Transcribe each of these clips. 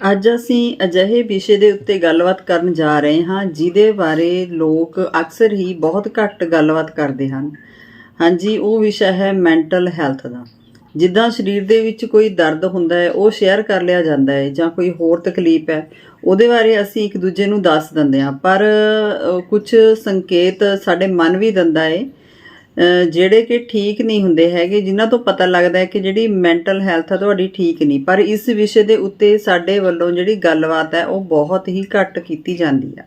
ਅੱਜ ਅਸੀਂ ਅਜਿਹੇ ਵਿਸ਼ੇ ਦੇ ਉੱਤੇ ਗੱਲਬਾਤ ਕਰਨ ਜਾ ਰਹੇ ਹਾਂ, ਜਿਹਦੇ ਬਾਰੇ ਲੋਕ ਅਕਸਰ ਹੀ ਬਹੁਤ ਘੱਟ ਗੱਲਬਾਤ ਕਰਦੇ ਹਨ। ਹਾਂਜੀ, ਉਹ ਵਿਸ਼ਾ ਹੈ ਮੈਂਟਲ ਹੈਲਥ ਦਾ। ਜਿੱਦਾਂ ਸਰੀਰ ਦੇ ਵਿੱਚ ਕੋਈ ਦਰਦ ਹੁੰਦਾ ਹੈ, ਉਹ ਸ਼ੇਅਰ ਕਰ ਲਿਆ ਜਾਂਦਾ ਹੈ, ਜਾਂ ਕੋਈ ਹੋਰ ਤਕਲੀਫ ਹੈ, ਉਹਦੇ ਬਾਰੇ ਅਸੀਂ ਇੱਕ ਦੂਜੇ ਨੂੰ ਦੱਸ ਦਿੰਦੇ ਹਾਂ। ਪਰ ਕੁਝ ਸੰਕੇਤ ਸਾਡੇ ਮਨ ਵੀ ਦਿੰਦਾ ਹੈ ਜਿਹੜੇ ਕਿ ਠੀਕ ਨਹੀਂ ਹੁੰਦੇ ਹੈਗੇ, ਜਿਨ੍ਹਾਂ ਤੋਂ ਪਤਾ ਲੱਗਦਾ ਹੈ ਕਿ ਜਿਹੜੀ ਮੈਂਟਲ ਹੈਲਥ ਆ ਤੁਹਾਡੀ ਠੀਕ ਨਹੀਂ, ਪਰ ਇਸ ਵਿਸ਼ੇ ਦੇ ਉੱਤੇ ਸਾਡੇ ਵੱਲੋਂ ਜਿਹੜੀ ਗੱਲਬਾਤ ਹੈ, ਉਹ ਬਹੁਤ ਹੀ ਘੱਟ ਕੀਤੀ ਜਾਂਦੀ ਆ।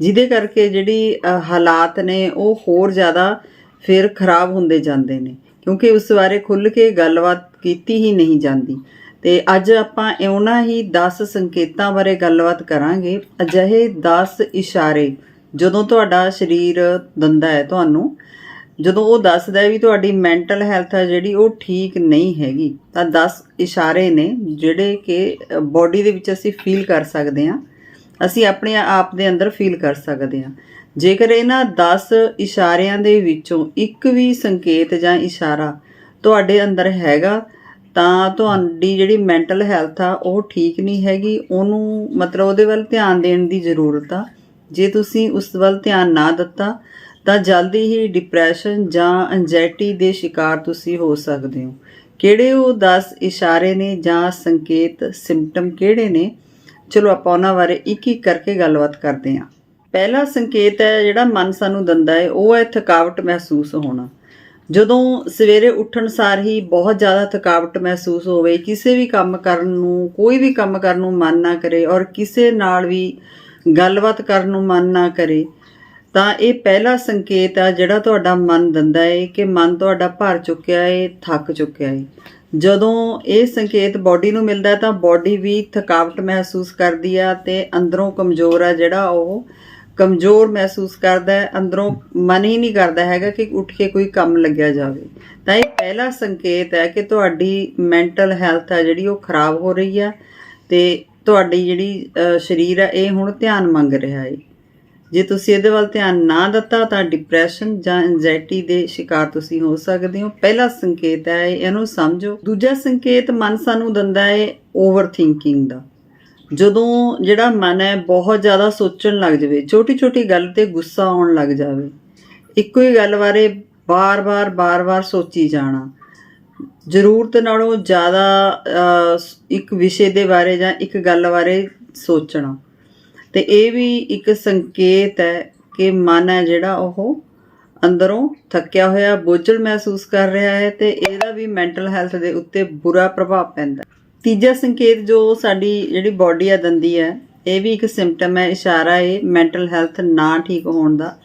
ਜਿਹਦੇ ਕਰਕੇ ਜਿਹੜੀ ਹਾਲਾਤ ਨੇ, ਉਹ ਹੋਰ ਜ਼ਿਆਦਾ ਫਿਰ ਖਰਾਬ ਹੁੰਦੇ ਜਾਂਦੇ ਨੇ, ਕਿਉਂਕਿ ਉਸ ਬਾਰੇ ਖੁੱਲ ਕੇ ਗੱਲਬਾਤ ਕੀਤੀ ਹੀ ਨਹੀਂ ਜਾਂਦੀ। ਤੇ ਅੱਜ ਆਪਾਂ ਉਹਨਾਂ ਹੀ 10 ਸੰਕੇਤਾਂ ਬਾਰੇ ਗੱਲਬਾਤ ਕਰਾਂਗੇ। ਅਜਿਹੇ 10 ਇਸ਼ਾਰੇ, ਜਦੋਂ ਤੁਹਾਡਾ ਸਰੀਰ ਦਿੰਦਾ ਹੈ ਤੁਹਾਨੂੰ ਜਦੋਂ ਉਹ ਦੱਸਦਾ ਵੀ ਤੁਹਾਡੀ ਮੈਂਟਲ ਹੈਲਥ ਹੈ ਜਿਹੜੀ, ਉਹ ਠੀਕ ਨਹੀਂ ਹੈਗੀ, ਤਾਂ 10 ਇਸ਼ਾਰੇ ਨੇ ਜਿਹੜੇ ਕਿ ਬਾਡੀ ਦੇ ਵਿੱਚ ਅਸੀਂ ਫੀਲ ਕਰ ਸਕਦੇ ਹਾਂ, ਅਸੀਂ ਆਪਣੇ ਆਪ ਦੇ ਅੰਦਰ ਫੀਲ ਕਰ ਸਕਦੇ ਹਾਂ। ਜੇਕਰ ਇਹਨਾਂ 10 ਇਸ਼ਾਰਿਆਂ ਦੇ ਵਿੱਚੋਂ ਇੱਕ ਵੀ ਸੰਕੇਤ ਜਾਂ ਇਸ਼ਾਰਾ ਤੁਹਾਡੇ ਅੰਦਰ ਹੈਗਾ, ਤਾਂ ਤੁਹਾਡੀ ਜਿਹੜੀ ਮੈਂਟਲ ਹੈਲਥ ਆ, ਉਹ ਠੀਕ ਨਹੀਂ ਹੈਗੀ। ਉਹਨੂੰ ਮਤਲਬ ਉਹਦੇ ਵੱਲ ਧਿਆਨ ਦੇਣ ਦੀ ਜ਼ਰੂਰਤ ਆ। ਜੇ ਤੁਸੀਂ ਉਸ ਵੱਲ ਧਿਆਨ ਨਾ ਦਿੱਤਾ ਤਾਂ ਜਲਦੀ ਹੀ ਡਿਪਰੈਸ਼ਨ ਜਾਂ ਐਂਜ਼ਾਇਟੀ ਦੇ ਸ਼ਿਕਾਰ ਤੁਸੀਂ ਹੋ ਸਕਦੇ ਹੋ। ਕਿਹੜੇ ਉਹ 10 ਇਸ਼ਾਰੇ ਨੇ ਜਾਂ ਸੰਕੇਤ ਸਿੰਪਟਮ ਕਿਹੜੇ ਨੇ? ਚਲੋ ਆਪਾਂ ਉਹਨਾਂ ਬਾਰੇ ਇੱਕ ਇੱਕ ਕਰਕੇ ਗੱਲਬਾਤ ਕਰਦੇ ਹਾਂ। ਪਹਿਲਾ ਸੰਕੇਤ ਹੈ ਜਿਹੜਾ ਮਨ ਸਾਨੂੰ ਦਿੰਦਾ ਹੈ, ਉਹ ਹੈ ਥਕਾਵਟ ਮਹਿਸੂਸ ਹੋਣਾ। ਜਦੋਂ ਸਵੇਰੇ ਉੱਠਣ ਸਾਰ ਹੀ ਬਹੁਤ ਜ਼ਿਆਦਾ ਥਕਾਵਟ ਮਹਿਸੂਸ ਹੋਵੇ, ਕਿਸੇ ਵੀ ਕੰਮ ਕਰਨ ਨੂੰ, ਕੋਈ ਵੀ ਕੰਮ ਕਰਨ ਨੂੰ ਮਨ ਨਾ ਕਰੇ ਔਰ ਕਿਸੇ ਨਾਲ ਵੀ ਗੱਲਬਾਤ ਕਰਨ ਨੂੰ ਮਨ ਨਾ ਕਰੇ ਤਾਂ ਇਹ ਪਹਿਲਾ ਸੰਕੇਤ ਆ ਜਿਹੜਾ ਤੁਹਾਡਾ ਮਨ ਦਿੰਦਾ ਹੈ ਕਿ ਮਨ ਤੁਹਾਡਾ ਭਰ ਚੁੱਕਿਆ ਹੈ ਥੱਕ ਚੁੱਕਿਆ ਹੈ ਜਦੋਂ ਇਹ ਸੰਕੇਤ ਬਾਡੀ ਨੂੰ ਮਿਲਦਾ ਤਾਂ ਬਾਡੀ ਵੀ ਥਕਾਵਟ ਮਹਿਸੂਸ ਕਰਦੀ ਆ ਤੇ ਅੰਦਰੋਂ ਕਮਜ਼ੋਰ ਆ ਜਿਹੜਾ ਉਹ ਕਮਜ਼ੋਰ ਮਹਿਸੂਸ ਕਰਦਾ ਹੈ, ਅੰਦਰੋਂ ਮਨ ਹੀ ਨਹੀਂ ਕਰਦਾ ਹੈਗਾ ਕਿ ਉੱਠ ਕੇ ਕੋਈ ਕੰਮ ਲੱਗਿਆ ਜਾਵੇ। ਤਾਂ ਇਹ ਪਹਿਲਾ ਸੰਕੇਤ ਹੈ ਕਿ ਤੁਹਾਡੀ ਮੈਂਟਲ ਹੈਲਥ ਆ ਜਿਹੜੀ ਉਹ ਖਰਾਬ ਹੋ ਰਹੀ ਆ ਤੇ ਤੁਹਾਡੀ ਜਿਹੜੀ ਸਰੀਰ ਆ, ਇਹ ਹੁਣ ਧਿਆਨ ਮੰਗ ਰਿਹਾ ਹੈ ਜੇ ਤੁਸੀਂ ਇਹਦੇ ਵੱਲ ਧਿਆਨ ਨਾ ਦਿੱਤਾ ਤਾਂ ਡਿਪਰੈਸ਼ਨ ਜਾਂ ਐਂਜ਼ਾਇਟੀ ਦੇ ਸ਼ਿਕਾਰ ਤੁਸੀਂ ਹੋ ਸਕਦੇ ਹੋ। ਪਹਿਲਾ ਸੰਕੇਤ ਹੈ, ਇਹਨੂੰ ਸਮਝੋ। ਦੂਜਾ ਸੰਕੇਤ ਮਨ ਸਾਨੂੰ ਦਿੰਦਾ ਹੈ ਓਵਰ ਥਿੰਕਿੰਗ ਦਾ। ਜਦੋਂ ਜਿਹੜਾ ਮਨ ਹੈ ਬਹੁਤ ਜ਼ਿਆਦਾ ਸੋਚਣ ਲੱਗ ਜਾਵੇ ਛੋਟੀ ਛੋਟੀ ਗੱਲ ਤੇ ਗੁੱਸਾ ਆਉਣ ਲੱਗ ਜਾਵੇ, ਇੱਕੋ ਹੀ ਗੱਲ ਬਾਰੇ ਬਾਰ-ਬਾਰ ਬਾਰ-ਬਾਰ ਸੋਚੀ ਜਾਣਾ, ਜ਼ਰੂਰਤ ਨਾਲੋਂ ਜ਼ਿਆਦਾ ਇੱਕ ਵਿਸ਼ੇ ਦੇ ਬਾਰੇ ਜਾਂ ਇੱਕ ਗੱਲ ਬਾਰੇ ਸੋਚਣਾ। ਤੇ ਇਹ ਵੀ ਇੱਕ ਸੰਕੇਤ ਹੈ ਕਿ ਮਨ ਹੈ ਜਿਹੜਾ ਉਹ ਅੰਦਰੋਂ ਥੱਕਿਆ ਹੋਇਆ, ਬੋਝਲ ਮਹਿਸੂਸ ਕਰ ਰਿਹਾ ਹੈ ਤੇ ਇਹਦਾ ਵੀ ਮੈਂਟਲ ਹੈਲਥ ਦੇ ਉੱਤੇ ਬੁਰਾ ਪ੍ਰਭਾਵ ਪੈਂਦਾ ਤੀਜਾ ਸੰਕੇਤ ਜੋ ਸਾਡੀ ਜਿਹੜੀ ਬਾਡੀ ਆ ਦੰਦੀ ਹੈ, ਇਹ ਵੀ ਇੱਕ ਸਿੰਪਟਮ ਹੈ, ਇਸ਼ਾਰਾ ਹੈ ਮੈਂਟਲ ਹੈਲਥ ਨਾ ਠੀਕ ਹੋਣ ਦਾ।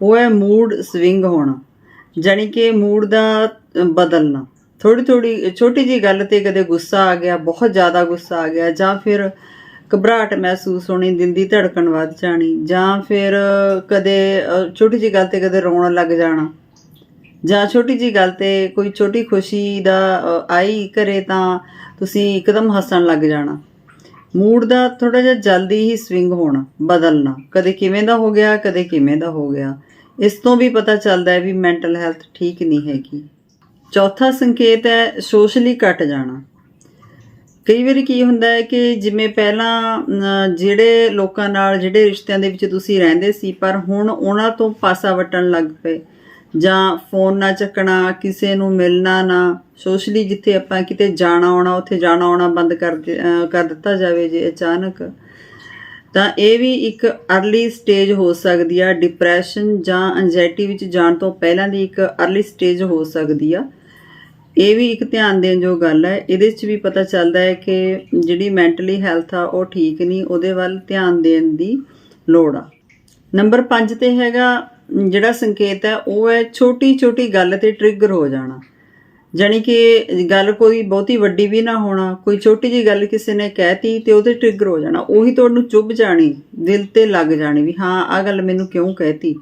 ਉਹ ਹੈ ਮੂਡ ਸਵਿੰਗ ਹੋਣਾ, ਜਾਣੀ ਕਿ ਮੂਡ ਦਾ ਬਦਲਣਾ। ਥੋੜੀ ਥੋੜੀ ਛੋਟੀ ਜੀ ਗੱਲ ਤੇ ਕਦੇ ਗੁੱਸਾ ਆ ਗਿਆ, ਬਹੁਤ ਜ਼ਿਆਦਾ ਗੁੱਸਾ ਆ ਗਿਆ ਜਾਂ ਫਿਰ ਘਬਰਾਹਟ ਮਹਿਸੂਸ ਹੋਣੀ, ਦਿਲ ਦੀ ਧੜਕਣ ਵੱਧ ਜਾਣੀ ਜਾਂ ਫਿਰ ਕਦੇ ਛੋਟੀ ਜੀ ਗੱਲ ਤੇ ਕਦੇ ਰੋਣ ਲੱਗ ਜਾਣਾ ਜਾਂ ਛੋਟੀ ਜੀ ਗੱਲ ਤੇ ਕੋਈ ਛੋਟੀ ਖੁਸ਼ੀ ਦਾ ਆਈ ਕਰੇ ਤਾਂ ਤੁਸੀਂ ਇੱਕਦਮ ਹੱਸਣ ਲੱਗ ਜਾਣਾ। ਮੂਡ ਦਾ ਥੋੜਾ ਜਿਹਾ ਜਲਦੀ ਹੀ ਸਵਿੰਗ ਹੋਣਾ, ਬਦਲਣਾ। ਕਦੇ ਕਿਵੇਂ ਦਾ ਹੋ ਗਿਆ, ਕਦੇ ਕਿਵੇਂ ਦਾ ਹੋ ਗਿਆ। ਇਸ ਤੋਂ ਵੀ ਪਤਾ ਚੱਲਦਾ ਹੈ ਵੀ ਮੈਂਟਲ ਹੈਲਥ ਠੀਕ ਨਹੀਂ ਹੈਗੀ। ਚੌਥਾ ਸੰਕੇਤ ਹੈ ਸੋਸ਼ਲੀ ਕੱਟ ਜਾਣਾ। ਕਈ ਵਾਰੀ ਕੀ ਹੁੰਦਾ ਹੈ ਕਿ ਜਿਵੇਂ ਪਹਿਲਾਂ ਜਿਹੜੇ ਲੋਕਾਂ ਨਾਲ, ਜਿਹੜੇ ਰਿਸ਼ਤਿਆਂ ਦੇ ਵਿੱਚ ਤੁਸੀਂ ਰਹਿੰਦੇ ਸੀ, ਪਰ ਹੁਣ ਉਹਨਾਂ ਤੋਂ ਪਾਸਾ ਵਟਣ ਲੱਗ ਪਏ। ਜਾਂ ਫੋਨ ਨਾ ਚੱਕਣਾ, ਕਿਸੇ ਨੂੰ ਮਿਲਣਾ ਨਾ, ਸੋਸ਼ਲੀ ਜਿੱਥੇ ਆਪਾਂ ਕਿਤੇ ਜਾਣਾ ਆਉਣਾ, ਉੱਥੇ ਜਾਣਾ ਆਉਣਾ ਬੰਦ ਕਰ ਕਰ ਦਿੱਤਾ ਜਾਵੇ ਜੇ ਅਚਾਨਕ, ਤਾਂ ਇਹ ਵੀ ਇੱਕ ਅਰਲੀ ਸਟੇਜ ਹੋ ਸਕਦੀ ਆ। ਡਿਪਰੈਸ਼ਨ ਜਾਂ ਐਂਜ਼ਾਇਟੀ ਵਿੱਚ ਜਾਣ ਤੋਂ ਪਹਿਲਾਂ ਦੀ ਇੱਕ ਅਰਲੀ ਸਟੇਜ ਹੋ ਸਕਦੀ ਆ। ਇਹ ਵੀ ਇੱਕ ਧਿਆਨ ਦੇਣ ਜੋ ਗੱਲ ਹੈ। ਇਹਦੇ 'ਚ ਵੀ ਪਤਾ ਚੱਲਦਾ ਹੈ ਕਿ ਜਿਹੜੀ ਮੈਂਟਲੀ ਹੈਲਥ ਆ, ਉਹ ਠੀਕ ਨਹੀਂ, ਉਹਦੇ ਵੱਲ ਧਿਆਨ ਦੇਣ ਦੀ ਲੋੜ ਆ। ਨੰਬਰ 5 ਤੇ ਹੈਗਾ, ਜਿਹੜਾ ਸੰਕੇਤ ਹੈ, ਉਹ ਹੈ ਛੋਟੀ ਛੋਟੀ ਗੱਲ ਤੇ ਟ੍ਰਿਗਰ ਹੋ ਜਾਣਾ। ਜਾਣੀ ਕਿ ਗੱਲ ਕੋਈ ਬਹੁਤੀ ਵੱਡੀ ਵੀ ਨਾ ਹੋਣਾ, ਕੋਈ ਛੋਟੀ ਜੀ ਗੱਲ ਕਿਸੇ ਨੇ ਕਹਿਤੀ ਤੇ ਉਹਦੇ ਟ੍ਰਿਗਰ ਹੋ ਜਾਣਾ। ਉਹੀ ਤੁਹਾਨੂੰ ਚੁੱਭ ਜਾਣੀ, ਦਿਲ ਤੇ ਲੱਗ ਜਾਣੀ ਵੀ ਹਾਂ ਆ ਗੱਲ ਮੈਨੂੰ ਕਿਉਂ ਕਹਿਤੀ?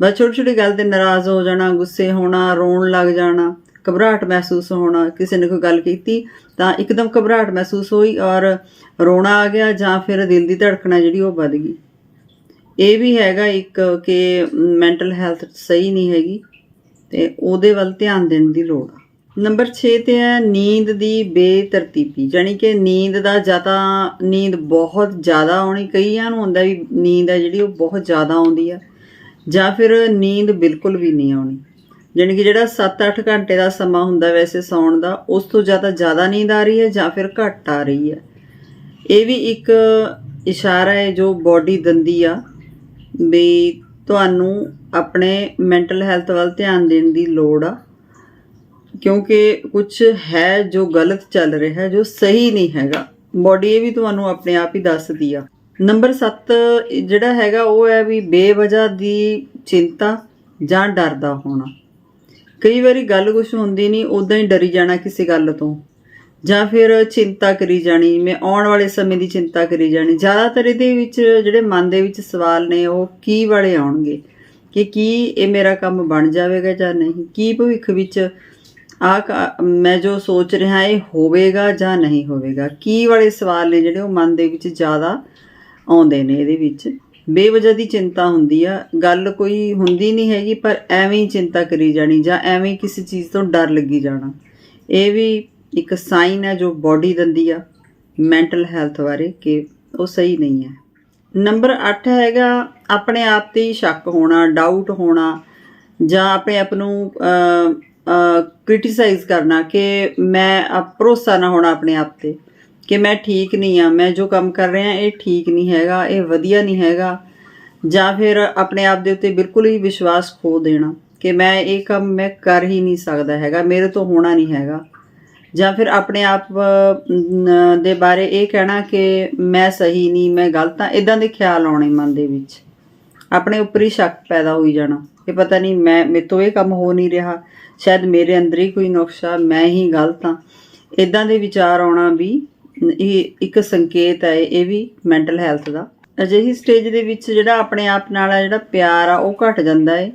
ਬਸ ਛੋਟੀ ਛੋਟੀ ਗੱਲ ਤੇ ਨਾਰਾਜ਼ ਹੋ ਜਾਣਾ, ਗੁੱਸੇ ਹੋਣਾ, ਰੋਣ ਲੱਗ ਜਾਣਾ। ਘਬਰਾਹਟ ਮਹਿਸੂਸ ਹੋਣਾ, ਕਿਸੇ ਨੇ ਕੋਈ ਗੱਲ ਕੀਤੀ, ਤਾਂ ਇੱਕਦਮ ਘਬਰਾਹਟ ਮਹਿਸੂਸ ਹੋਈ ਔਰ ਰੋਣਾ ਆ ਗਿਆ ਜਾਂ ਫਿਰ ਦਿਲ ਦੀ ਧੜਕਣਾ ਜਿਹੜੀ ਉਹ ਵੱਧ ਗਈ। ਇਹ ਵੀ ਹੈਗਾ ਇੱਕ ਕਿ ਮੈਂਟਲ ਹੈਲਥ ਸਹੀ ਨਹੀਂ ਹੈਗੀ ਤੇ ਉਹਦੇ ਵੱਲ ਧਿਆਨ ਦੇਣ ਦੀ ਲੋੜ ਆ। ਨੰਬਰ 6 ਤੇ ਹੈ ਨੀਂਦ ਦੀ ਬੇਤਰਤੀਬੀ, ਜਾਣੀ ਕਿ ਨੀਂਦ ਦਾ ਜ਼ਿਆਦਾ, ਨੀਂਦ ਬਹੁਤ ਜ਼ਿਆਦਾ ਆਉਣੀ, ਕਈਆਂ ਨੂੰ ਹੁੰਦਾ ਵੀ ਨੀਂਦ ਹੈ ਜਿਹੜੀ ਉਹ ਬਹੁਤ ਜ਼ਿਆਦਾ ਆਉਂਦੀ ਆ, ਜਾਂ ਫਿਰ ਨੀਂਦ ਬਿਲਕੁਲ ਵੀ ਨਹੀਂ ਆਉਣੀ। ਜਾਣੀ ਕਿ ਜਿਹੜਾ 7-8 ਘੰਟੇ ਦਾ ਸਮਾਂ ਹੁੰਦਾ ਵੈਸੇ ਸੌਣ ਦਾ, ਉਸ ਤੋਂ ਜ਼ਿਆਦਾ ਜ਼ਿਆਦਾ ਨੀਂਦ ਆ ਰਹੀ ਹੈ ਜਾਂ ਫਿਰ ਘੱਟ ਆ ਰਹੀ ਹੈ? ਇਹ ਵੀ ਇੱਕ ਇਸ਼ਾਰਾ ਹੈ ਜੋ ਬਾਡੀ ਦਿੰਦੀ ਆ ਵੀ ਤੁਹਾਨੂੰ ਆਪਣੇ ਮੈਂਟਲ ਹੈਲਥ ਵੱਲ ਧਿਆਨ ਦੇਣ ਦੀ ਲੋੜ ਆ। ਕਿਉਂਕਿ ਕੁਝ ਹੈ ਜੋ ਗਲਤ ਚੱਲ ਰਿਹਾ ਹੈ, ਜੋ ਸਹੀ ਨਹੀਂ ਹੈਗਾ। ਬਾਡੀ ਇਹ ਵੀ ਤੁਹਾਨੂੰ ਆਪਣੇ ਆਪ ਹੀ ਦੱਸਦੀ ਆ। ਨੰਬਰ 7 ਜਿਹੜਾ ਹੈਗਾ ਉਹ ਹੈ ਵੀ ਬੇਵਜ੍ਹਾ ਦੀ ਚਿੰਤਾ ਜਾਂ ਡਰ ਦਾ ਹੋਣਾ। ਕਈ ਵਾਰੀ ਗੱਲ ਕੁਝ ਹੁੰਦੀ ਨਹੀਂ ਉਦਾਂ ਹੀ ਡਰੀ ਜਾਣਾ ਕਿਸੇ ਗੱਲ ਤੋਂ। ਜਾਂ ਫਿਰ ਚਿੰਤਾ ਕਰੀ ਜਾਣੀ, ਮੈਂ ਆਉਣ ਵਾਲੇ ਸਮੇਂ ਦੀ ਚਿੰਤਾ ਕਰੀ ਜਾਣੀ। ਜ਼ਿਆਦਾਤਰ ਇਹਦੇ ਵਿੱਚ ਜਿਹੜੇ ਮਨ ਦੇ ਵਿੱਚ ਸਵਾਲ ਨੇ, ਉਹ ਕੀ ਵਾਲੇ ਆਉਣਗੇ? ਕਿ ਕੀ ਇਹ ਮੇਰਾ ਕੰਮ ਬਣ ਜਾਵੇਗਾ ਜਾਂ ਨਹੀਂ? ਕੀ ਭਵਿੱਖ ਵਿੱਚ ਆ ਮੈਂ ਜੋ ਸੋਚ ਰਿਹਾ, ਇਹ ਹੋਵੇਗਾ ਜਾਂ ਨਹੀਂ ਹੋਵੇਗਾ? ਕੀ ਵਾਲੇ ਸਵਾਲ ਨੇ ਜਿਹੜੇ ਉਹ ਮਨ ਦੇ ਵਿੱਚ ਜ਼ਿਆਦਾ ਆਉਂਦੇ ਨੇ ਇਹਦੇ ਵਿੱਚ? ਬੇਵਜ੍ਹਾ ਦੀ ਚਿੰਤਾ ਹੁੰਦੀ ਆ। ਗੱਲ ਕੋਈ ਹੁੰਦੀ ਨਹੀਂ ਹੈਗੀ, ਪਰ ਐਵੇਂ ਹੀ ਚਿੰਤਾ ਕਰੀ ਜਾਣੀ ਜਾਂ ਐਵੇਂ ਹੀ ਕਿਸੇ ਚੀਜ਼ ਤੋਂ ਡਰ ਲੱਗੀ ਜਾਣਾ। ਇਹ ਵੀ ਇੱਕ ਸਾਈਨ ਹੈ ਜੋ ਬਾਡੀ ਦਿੰਦੀ ਆ ਮੈਂਟਲ ਹੈਲਥ ਬਾਰੇ ਕਿ ਉਹ ਸਹੀ ਨਹੀਂ ਹੈ। ਨੰਬਰ 8 ਹੈਗਾ, ਆਪਣੇ ਆਪ ਤੇ ਹੀ ਸ਼ੱਕ ਹੋਣਾ ਡਾਊਟ ਹੋਣਾ, ਜਾਂ ਆਪਣੇ ਆਪ ਨੂੰ ਕ੍ਰਿਟਿਸਾਈਜ਼ ਕਰਨਾ ਕਿ ਮੈਂ ਭਰੋਸਾ ਨਾ ਹੋਣਾ ਆਪਣੇ ਆਪ ਤੇ। ਕਿ ਮੈਂ ਠੀਕ ਨਹੀਂ ਆ ਮੈਂ ਜੋ ਕੰਮ ਕਰ ਰਿਹਾ, ਇਹ ਠੀਕ ਨਹੀਂ ਹੈਗਾ, ਇਹ ਵਧੀਆ ਨਹੀਂ ਹੈਗਾ। ਜਾਂ ਫਿਰ ਆਪਣੇ ਆਪ ਦੇ ਉੱਤੇ ਬਿਲਕੁਲ ਹੀ ਵਿਸ਼ਵਾਸ ਖੋ ਦੇਣਾ ਕਿ ਮੈਂ ਇਹ ਕੰਮ ਮੈਂ ਕਰ ਹੀ ਨਹੀਂ ਸਕਦਾ ਹੈਗਾ, ਮੇਰੇ ਤੋਂ ਹੋਣਾ ਨਹੀਂ ਹੈਗਾ। ਜਾਂ ਫਿਰ ਆਪਣੇ ਆਪ ਦੇ ਬਾਰੇ ਇਹ ਕਹਿਣਾ ਕਿ ਮੈਂ ਸਹੀ ਨਹੀਂ, ਮੈਂ ਗਲਤ ਆ ਇਦਾਂ ਦੇ ਖਿਆਲ ਆਉਣੇ ਮਨ ਦੇ ਵਿੱਚ। ਆਪਣੇ ਉੱਪਰ ਹੀ ਸ਼ੱਕ ਪੈਦਾ ਹੋਈ ਜਾਣਾ ਕਿ ਪਤਾ ਨਹੀਂ ਮੈਂ, ਮੇਰੇ ਤੋਂ ਇਹ ਕੰਮ ਹੋ ਨਹੀਂ ਰਿਹਾ, ਸ਼ਾਇਦ ਮੇਰੇ ਅੰਦਰ ਹੀ ਕੋਈ ਨੁਕਸਾ ਮੈਂ ਹੀ ਗਲਤ ਹਾਂ। ਇਦਾਂ ਦੇ ਵਿਚਾਰ ਆਉਣਾ ਵੀ ਇਹ ਇੱਕ ਸੰਕੇਤ ਹੈ, ਇਹ ਵੀ ਮੈਂਟਲ ਹੈਲਥ ਦਾ। ਅਜਿਹੀ ਸਟੇਜ ਦੇ ਵਿੱਚ ਜਿਹੜਾ ਆਪਣੇ ਆਪ ਨਾਲ ਜਿਹੜਾ ਪਿਆਰ ਆ, ਉਹ ਘਟ ਜਾਂਦਾ ਹੈ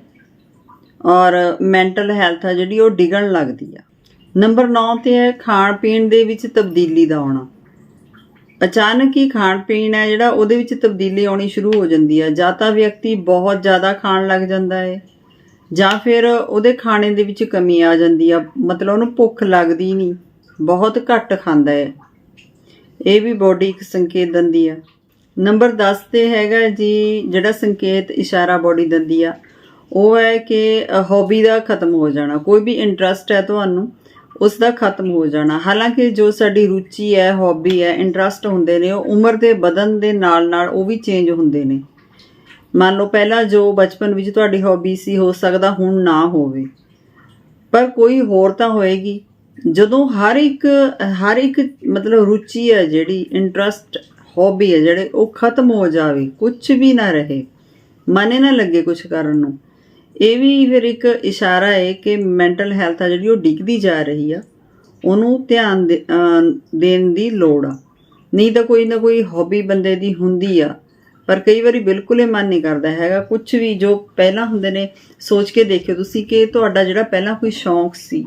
ਔਰ ਮੈਂਟਲ ਹੈਲਥ ਆ ਜਿਹੜੀ, ਉਹ ਡਿਗਣ ਲੱਗਦੀ ਆ। ਨੰਬਰ 9 ਤੇ ਹੈ, ਖਾਣ ਪੀਣ ਦੇ ਵਿੱਚ ਤਬਦੀਲੀ ਦਾ ਆਉਣਾ। ਅਚਾਨਕ ਹੀ ਖਾਣ ਪੀਣ ਹੈ ਜਿਹੜਾ, ਉਹਦੇ ਵਿੱਚ ਤਬਦੀਲੀ ਆਉਣੀ ਸ਼ੁਰੂ ਹੋ ਜਾਂਦੀ ਆ। ਜਾਂ ਤਾਂ ਵਿਅਕਤੀ ਬਹੁਤ ਜ਼ਿਆਦਾ ਖਾਣ ਲੱਗ ਜਾਂਦਾ ਹੈ ਜਾਂ ਫਿਰ ਉਹਦੇ ਖਾਣੇ ਦੇ ਵਿੱਚ ਕਮੀ ਆ ਜਾਂਦੀ ਆ। ਮਤਲਬ ਉਹਨੂੰ ਭੁੱਖ ਲੱਗਦੀ ਨਹੀਂ, ਬਹੁਤ ਘੱਟ ਖਾਂਦਾ ਹੈ ਇਹ ਵੀ ਬੋਡੀ ਇੱਕ ਸੰਕੇਤ ਦਿੰਦੀ ਆ। ਨੰਬਰ 10 ਤੇ ਹੈਗਾ ਜੀ, ਜਿਹੜਾ ਸੰਕੇਤ ਇਸ਼ਾਰਾ ਬੋਡੀ ਦਿੰਦੀ ਆ, ਉਹ ਹੈ ਕਿ ਹੌਬੀ ਦਾ ਖਤਮ ਹੋ ਜਾਣਾ। ਕੋਈ ਵੀ ਇੰਟਰਸਟ ਹੈ ਤੁਹਾਨੂੰ, ਉਸ ਦਾ ਖਤਮ ਹੋ ਜਾਣਾ। ਹਾਲਾਂਕਿ ਜੋ ਸਾਡੀ ਰੁਚੀ ਹੈ ਹੌਬੀ ਹੈ ਇੰਟਰਸਟ ਹੁੰਦੇ ਨੇ, ਉਹ ਉਮਰ ਦੇ ਵਧਣ ਦੇ ਨਾਲ ਨਾਲ ਉਹ ਵੀ ਚੇਂਜ ਹੁੰਦੇ ਨੇ। ਮੰਨ ਲਓ ਪਹਿਲਾਂ ਜੋ ਬਚਪਨ ਵਿੱਚ ਤੁਹਾਡੀ ਹੌਬੀ ਸੀ, ਹੋ ਸਕਦਾ ਹੁਣ ਨਾ ਹੋਵੇ। ਪਰ ਕੋਈ ਹੋਰ ਤਾਂ ਹੋਏਗੀ। ਜਦੋਂ ਹਰ ਇੱਕ ਹਰ ਇੱਕ ਮਤਲਬ ਰੁਚੀ ਹੈ ਜਿਹੜੀ ਇੰਟਰਸਟ ਹੌਬੀ ਹੈ ਜਿਹੜੇ, ਉਹ ਖਤਮ ਹੋ ਜਾਵੇ ਕੁਝ ਵੀ ਨਾ ਰਹੇ, ਮਨੇ ਨਾ ਲੱਗੇ ਕੁਝ ਕਰਨ ਨੂੰ। ਇਹ ਵੀ ਫਿਰ ਇੱਕ ਇਸ਼ਾਰਾ ਹੈ ਕਿ ਮੈਂਟਲ ਹੈਲਥ ਆ ਜਿਹੜੀ, ਉਹ ਡਿੱਗਦੀ ਜਾ ਰਹੀ ਆ। ਉਹਨੂੰ ਧਿਆਨ ਦੇ- ਦੇਣ ਦੀ ਲੋੜ ਆ। ਨਹੀਂ ਤਾਂ ਕੋਈ ਨਾ ਕੋਈ ਹੌਬੀ ਬੰਦੇ ਦੀ ਹੁੰਦੀ ਆ, ਪਰ ਕਈ ਵਾਰੀ ਬਿਲਕੁਲ ਹੀ ਮਨ ਨਹੀਂ ਕਰਦਾ ਹੈਗਾ। ਕੁਝ ਵੀ ਜੋ ਪਹਿਲਾਂ ਹੁੰਦੇ ਨੇ, ਸੋਚ ਕੇ ਦੇਖਿਓ ਤੁਸੀਂ ਕਿ ਤੁਹਾਡਾ ਜਿਹੜਾ ਪਹਿਲਾਂ ਕੋਈ ਸ਼ੌਂਕ ਸੀ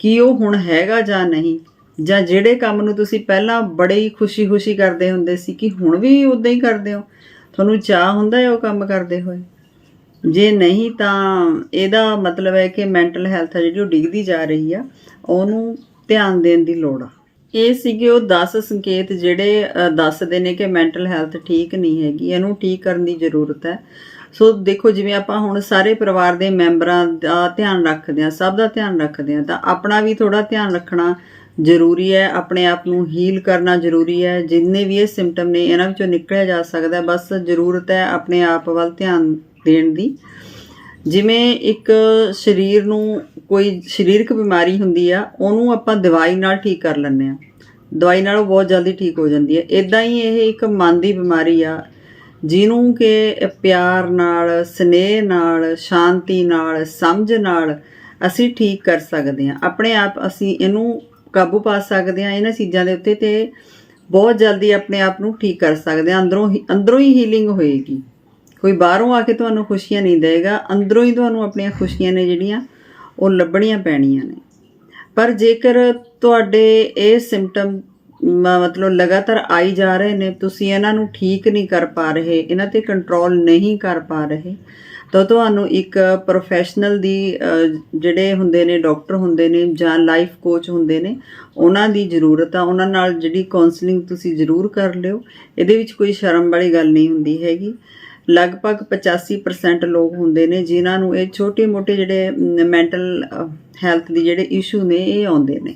ਕਿ ਉਹ ਹੁਣ ਹੈਗਾ ਜਾਂ ਨਹੀਂ, ਜਾਂ ਜਿਹੜੇ ਕੰਮ ਨੂੰ ਤੁਸੀਂ ਪਹਿਲਾਂ ਬੜੇ ਹੀ ਖੁਸ਼ੀ-ਖੁਸ਼ੀ ਕਰਦੇ ਹੁੰਦੇ ਸੀ ਕਿ ਹੁਣ ਵੀ ਉਦਾਂ ਹੀ ਕਰਦੇ ਹੋ? ਤੁਹਾਨੂੰ ਚਾਹ ਹੁੰਦਾ ਹੈ ਉਹ ਕੰਮ ਕਰਦੇ ਹੋਏ? ਜੇ ਨਹੀਂ ਤਾਂ ਇਹਦਾ ਮਤਲਬ ਹੈ ਕਿ ਮੈਂਟਲ ਹੈਲਥ ਹੈ ਜਿਹੜੀ ਉਹ ਡਿੱਗਦੀ ਜਾ ਰਹੀ ਆ, ਉਹਨੂੰ ਧਿਆਨ ਦੇਣ ਦੀ ਲੋੜ ਆ। ਇਹ ਸੀਗੇ ਉਹ 10 ਸੰਕੇਤ ਜਿਹੜੇ ਦੱਸਦੇ ਨੇ ਕਿ ਮੈਂਟਲ ਹੈਲਥ ਠੀਕ ਨਹੀਂ ਹੈਗੀ, ਇਹਨੂੰ ਠੀਕ ਕਰਨ ਦੀ ਜ਼ਰੂਰਤ ਹੈ। ਸੋ ਦੇਖੋ, ਜਿਵੇਂ ਆਪਾਂ ਹੁਣ ਸਾਰੇ ਪਰਿਵਾਰ ਦੇ ਮੈਂਬਰਾਂ ਦਾ ਧਿਆਨ ਰੱਖਦੇ ਆ ਸਭ ਦਾ ਧਿਆਨ ਰੱਖਦੇ ਆ ਤਾਂ ਆਪਣਾ ਵੀ ਥੋੜਾ ਧਿਆਨ ਰੱਖਣਾ ਜ਼ਰੂਰੀ ਹੈ, ਆਪਣੇ ਆਪ ਨੂੰ ਹੀਲ ਕਰਨਾ ਜ਼ਰੂਰੀ ਹੈ, ਜਿੰਨੇ ਵੀ ਇਹ ਸਿੰਪਟਮ ਨੇ, ਇਹਨਾਂ ਵਿੱਚੋਂ ਨਿਕਲਿਆ ਜਾ ਸਕਦਾ ਬਸ ਜ਼ਰੂਰਤ ਹੈ ਆਪਣੇ ਆਪ ਵੱਲ ਧਿਆਨ ਦੇਣ ਦੀ। ਜਿਵੇਂ ਇੱਕ ਸਰੀਰ ਨੂੰ ਕੋਈ ਸਰੀਰਕ ਬਿਮਾਰੀ ਹੁੰਦੀ ਆ, ਉਹਨੂੰ ਆਪਾਂ ਦਵਾਈ ਨਾਲ ਠੀਕ ਕਰ ਲੈਂਦੇ ਆ ਦਵਾਈ ਨਾਲ ਉਹ ਬਹੁਤ ਜਲਦੀ ਠੀਕ ਹੋ ਜਾਂਦੀ ਹੈ। ਇਦਾਂ ਹੀ ਇਹ ਇੱਕ ਮਨ ਦੀ ਬਿਮਾਰੀ ਆ ਜਿਹਨੂੰ ਕਿ ਪਿਆਰ ਨਾਲ, ਸਨੇਹ ਨਾਲ, ਸ਼ਾਂਤੀ ਨਾਲ, ਸਮਝ ਨਾਲ ਅਸੀਂ ਠੀਕ ਕਰ ਸਕਦੇ ਹਾਂ। ਆਪਣੇ ਆਪ ਅਸੀਂ ਇਹਨੂੰ ਕਾਬੂ ਪਾ ਸਕਦੇ ਹਾਂ, ਇਹਨਾਂ ਚੀਜ਼ਾਂ ਦੇ ਉੱਤੇ ਤੇ ਬਹੁਤ ਜਲਦੀ ਆਪਣੇ ਆਪ ਨੂੰ ਠੀਕ ਕਰ ਸਕਦੇ ਹਾਂ। ਅੰਦਰੋਂ ਹੀ ਅੰਦਰੋਂ ਹੀ ਹੀਲਿੰਗ ਹੋਏਗੀ। ਕੋਈ ਬਾਹਰੋਂ ਆ ਕੇ ਤੁਹਾਨੂੰ ਖੁਸ਼ੀਆਂ ਨਹੀਂ ਦੇਗਾ ਅੰਦਰੋਂ ਹੀ ਤੁਹਾਨੂੰ ਆਪਣੀਆਂ ਖੁਸ਼ੀਆਂ ਨੇ ਜਿਹੜੀਆਂ, ਉਹ ਲੱਭਣੀਆਂ ਪੈਣੀਆਂ ਨੇ। ਪਰ ਜੇਕਰ ਤੁਹਾਡੇ ਇਹ ਸਿੰਪਟਮ ਮਤਲਬ ਲਗਾਤਾਰ ਆਈ ਜਾ ਰਹੇ ਨੇ, ਤੁਸੀਂ ਇਹਨਾਂ ਨੂੰ ਠੀਕ ਨਹੀਂ ਕਰ ਪਾ ਰਹੇ, ਇਹਨਾਂ ਤੇ ਕੰਟਰੋਲ ਨਹੀਂ ਕਰ ਪਾ ਰਹੇ। ਤਾਂ ਤੁਹਾਨੂੰ ਇੱਕ ਪ੍ਰੋਫੈਸ਼ਨਲ ਦੀ ਜਿਹੜੇ ਹੁੰਦੇ ਨੇ ਡਾਕਟਰ ਹੁੰਦੇ ਨੇ ਜਾਂ ਲਾਈਫ ਕੋਚ ਹੁੰਦੇ ਨੇ, ਉਹਨਾਂ ਦੀ ਜ਼ਰੂਰਤ ਆ। ਉਹਨਾਂ ਨਾਲ ਜਿਹੜੀ ਕਾਉਂਸਲਿੰਗ ਤੁਸੀਂ ਜ਼ਰੂਰ ਕਰ ਲਿਓ। ਇਹਦੇ ਵਿੱਚ ਕੋਈ ਸ਼ਰਮ ਵਾਲੀ ਗੱਲ ਨਹੀਂ ਹੁੰਦੀ ਹੈਗੀ। ਲਗਭਗ 85% ਲੋਕ ਹੁੰਦੇ ਨੇ ਜਿਨ੍ਹਾਂ ਨੂੰ ਇਹ ਛੋਟੇ-ਮੋਟੇ ਜਿਹੜੇ ਮੈਂਟਲ ਹੈਲਥ ਦੀ ਜਿਹੜੇ ਇਸ਼ੂ ਨੇ, ਇਹ ਆਉਂਦੇ ਨੇ।